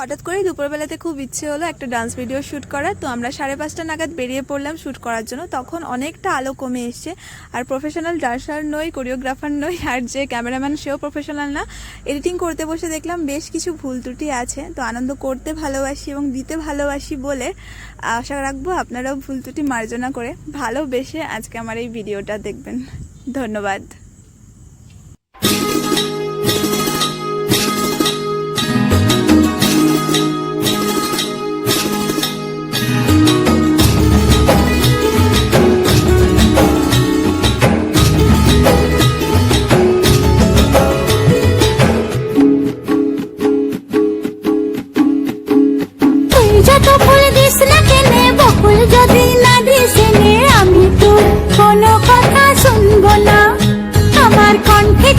হঠাৎ করেই দুপুরবেলাতে খুব ইচ্ছে হলো একটা ডান্স ভিডিও শ্যুট করার। তো আমরা সাড়ে পাঁচটা নাগাদ বেরিয়ে পড়লাম শ্যুট করার জন্য। তখন অনেকটা আলো কমে এসছে। আর প্রফেশনাল ডান্সার নই কোরিওগ্রাফার নই, আর যে ক্যামেরাম্যান সেও প্রফেশনাল না। এডিটিং করতে বসে দেখলাম বেশ কিছু ভুল ত্রুটি আছে। তো আনন্দ করতে ভালোবাসি এবং দিতে ভালোবাসি বলে আশা রাখব আপনারাও ভুল ত্রুটি মার্জনা করে ভালোবেসে আজকে আমার এই ভিডিওটা দেখবেন। ধন্যবাদ।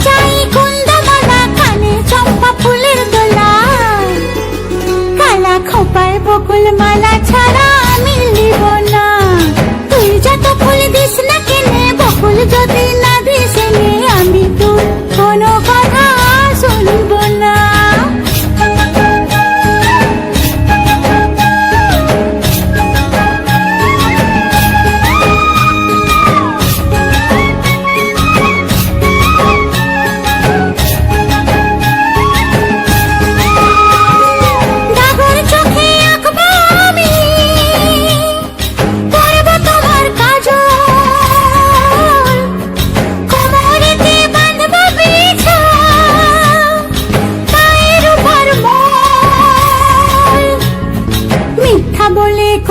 চাই কুন্দমালা কানে চম্পা ফুলের দোলা। কালা খোপায় বকুল মালা ছাড়া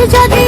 বকুল